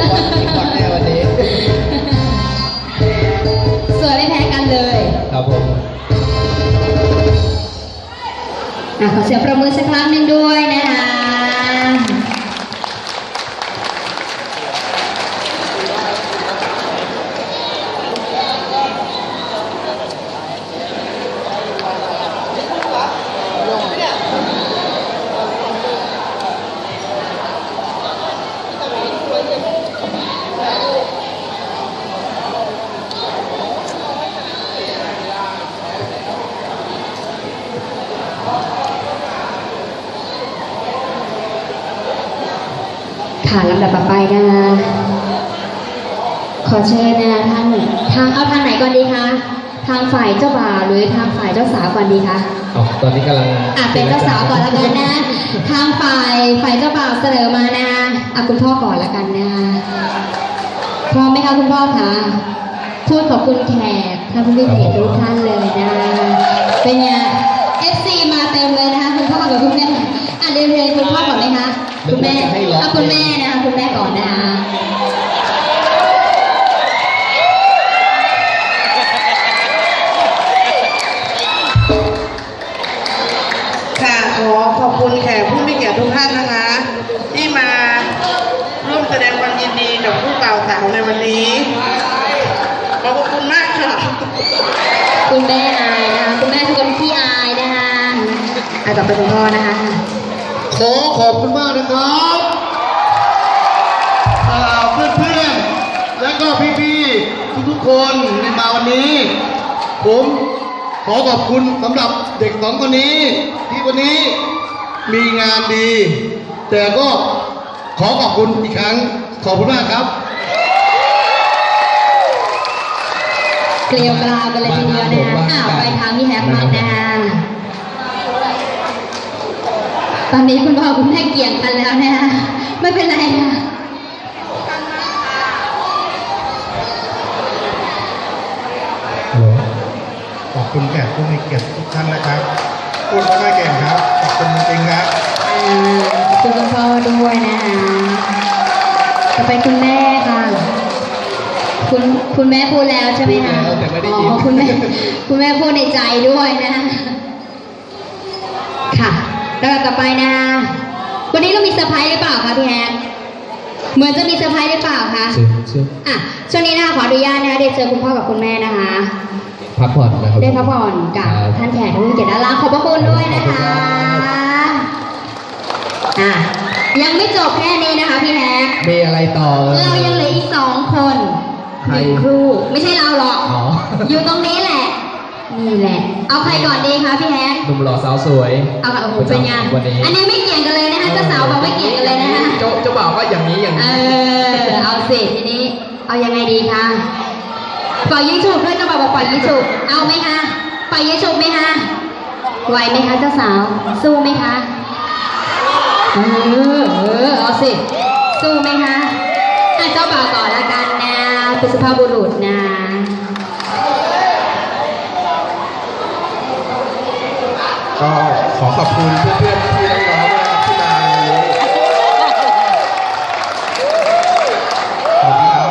วันนี้วันแน่วันนี้สวยไม่แพ้กันเลยครับผมอะขอเสียงประมือสักครั้งหนึ่งด้วยนะคะ ค่ะลำดับต่อไปนะคะ ขอเชิญนะคะท่านทางเอาทางไหนก่อนดีคะทางฝ่ายเจ้าบ่าวหรือทางฝ่ายเจ้าสาวก่อนดีคะเอาตอนนี้กำลังอะเป็นเจ้าสาวก่อนละกันนะ ทางฝ่ายฝ่ายเจ้าบ่าวเสนอมานะอะคุณพ่อก่อนละกันนะพร้อมไหมคะคุณพ่อคะพูดขอบคุณแขกท่านผู้มีเกียรติทุกท่านเลยนะเป็นไง FC มาเต็มเลยนะคะคุณพ่อกับคุณแม่อะเรียนเรียนคุณพ่อก่อนไหม คะคุณแม่อะคุณแม่นะคะคุณแม่ก่อนนะคะค่ะขอขอบคุณแขกผู้มีเกียรติทุกท่านนะคะ ที่มาร่วมแสดงความยินดีกับผู้บ่าวสาวในวันนี้ขอบคุณมากค่ะคุณแม่อายนะคะคุณแม่คือคนขี้อายนะคะอะต่อไปคุณพ่อนะคะข อขอบคุณมากนะครับอ่าเพื่อนๆและก็พี่ๆทุกๆคนที่มาวันนี้ ผมขอขอบคุณสำหรับเด็กสองคนนี้ ที่วันนี้มีงานดี แต่ก็ขอขอบคุณอีกครั้งขอบคุณมากครับ เกลียวกราวกันเลยทีเดียวนะคะอ้าวไปทางพี่แฮปมันนะคะ ตอนนี้คุณพ่อคุณแม่เกี่ยงกันแล้วนะคะไม่เป็นไรค่ะขอบคุณแขกผู้มีเกียรติทุกท่านนะครับพูดไม่ค่อยเก่งครับ ขอบคุณจริงๆครับอ่าขอบคุณคุณพ่อด้วยนะคะต่อไปคุณแม่ค่ะ คุณคุณแม่พูดแล้วใช่ไหมคะพูดแล้วแต่ไม่ได้ยินอ๋อคุณแม่คุณแม่พูดในใจด้วยนะคะค่ะ แล้วต่อไปนะ วันนี้เรามีเซอร์ไพรส์หรือเปล่าคะพี่แฮกเหมือนจะมีเซอร์ไพรส์หรือเปล่าคะชื่อชื่ออะช่วงนี้นะคะขออนุญาตนะคะได้เจอคุณพ่อกับคุณแม่นะคะ พักผ่อนนะครับได้พักผ่อนกับครับท่านแขกท่านผู้เกียรติด้านล่างขอบพระคุณด้วยนะคะอะยังไม่จบแค่นี้นะคะพี่แฮกมีอะไรต่อ เรายังเหลืออีกสองคนใครหนึ่งครูไม่ใช่เราหรอกอ๋ออยู่ตรงนี้แหละ นี่แหละ เอาใครก่อนดีคะพี่แฮกหนุ่มหล่อสาวสวย เอาค่ะโอ้โหเป็นไงวันนี้ อันนี้ไม่เกี่ยงกันเลยนะคะเจ้าสาวบอกไม่เกี่ยงกันเลยนะคะเจ้าเจ้าบ่าวก็อย่างนี้อย่างเอนี้อเอาสิทีนี้ เอายังไงดีคะปล่อยยิงฉุบด้วยเจ้าบ่าวบอกปล่อยยิงฉุบเอาไหมคะ ปล่อยยิงฉุบไหมคะไหวไหมคะเจ้าสาว สู้ไหมคะ เออ เออ เอาสิ สู้ไหมคะอะเจ้าบ่าวก่อนละกันนะเป็นสุภาพบุรุษนะ ก็ขอขอบคุณเพื่อนๆพี่น้องๆนะครับที่มาวันนี้ขอบคุณครับ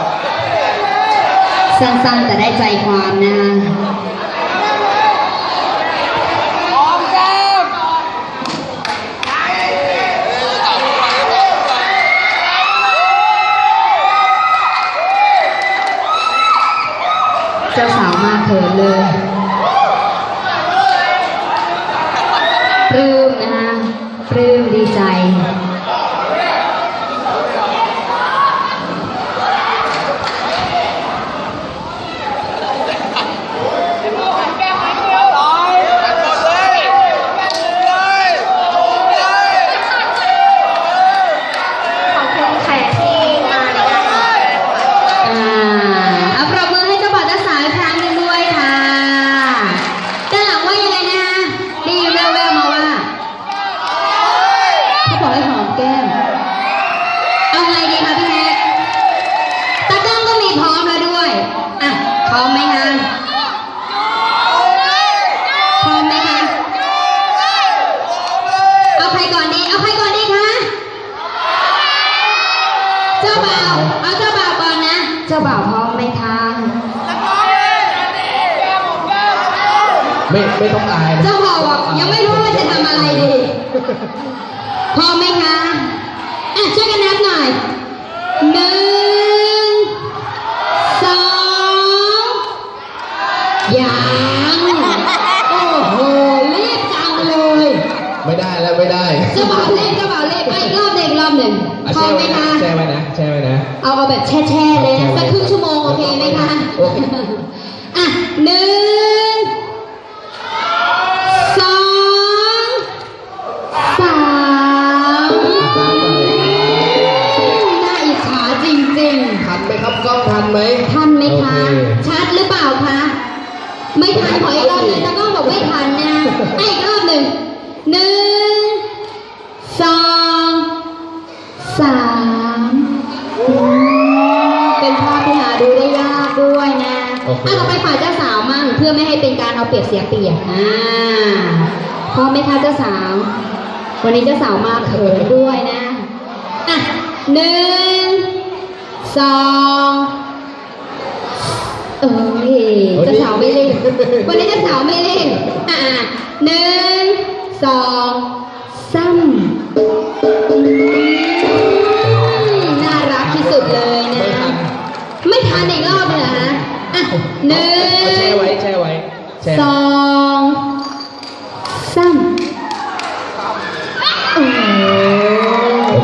สั้นๆแต่ได้ใจความนะเจ้าสาวมาเขินเลยปลื้มนะคะ ปลื้มดีใจ ขอบคุณแขกที่มาในงานอ่าเอาปรบมือให้เจ้าบ่าวเจ้าสาวอีกครั้งหนึ่งด้วยค่ะ บ่าวเอาเจ้าบ่าวก่อนนะ เจ้า บ่าวพร้อมไหมคะ ไม่ไม่ต้องอายนะเจ้าบ่าวบอกยังไม่รู้ว่าจะทำอะไรดี พร้อมไหมคะ อะช่วยกันนับหน่อยหนึ่ง เอาเอาแบบแช่ๆเลยนะสักครึ่งชั่วโมงโอเคไหมคะโอเคอะหนึ่งสองสามน่าอิจฉาจริงทันไหมครับกล้องทันไหมๆทันไหมคะโอเชัดหรือเปล่าคะ ไม่ทันขออีกรอบหนึ่งตะกล้องบอกไม่ทันนะให้อีกรอบหนึ่งหนึ่งสองสามอืม เป็นภาพที่หาดูได้ยากด้วยนะโอเค อะเราไปฝ่ายเจ้าสาวมั่งเพื่อไม่ให้เป็นการเอาเปรียบเสียเปรียบอ่าพร้อมไหมคะเจ้าสาว วันนี้เจ้าสาวมาเขินด้วยนะอะหนึ่งสองเอ้ยเจ้าสาวไม่เล่นวันนี้เจ้าสาวไม่เล่นอะหนึ่งสองสาม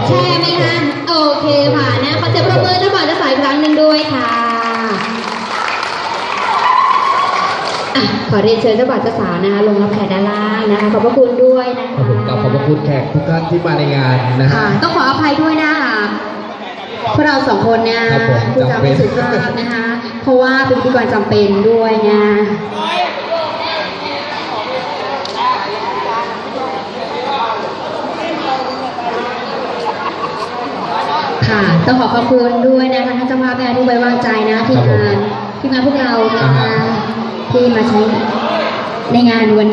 แช่ไหมคะโอเคผ่านนะขอเสียงประเมินนะบ่าวจะสายครั้งหนึ่งด้วยค่ะอะขอเรียนเชิญเจ้าบ่าวเจ้าสาวนะคะลงรับแขกด้านล่างนะคะขอบพระคุณด้วยนะขอบคะคุณกราบขอบพระคุณแขกทุกท่านที่มาในงานนะฮะค่ะต้องขออภัยด้วยนะคะพวกเราสองคนเนี่ยครับผมผู้จำไม่สุภาพนะคะ เพราะว่าเป็นพิธีกรจำเป็นด้วยนะค่ะ ต้องขอขอบคุณด้วยนะคะท่านเจ้าภาพนะคะที่ไว้วางใจนะทีมงานทีมงานพวกเรานะอ่าคะฮะที่มาใช้ในงานวันนี้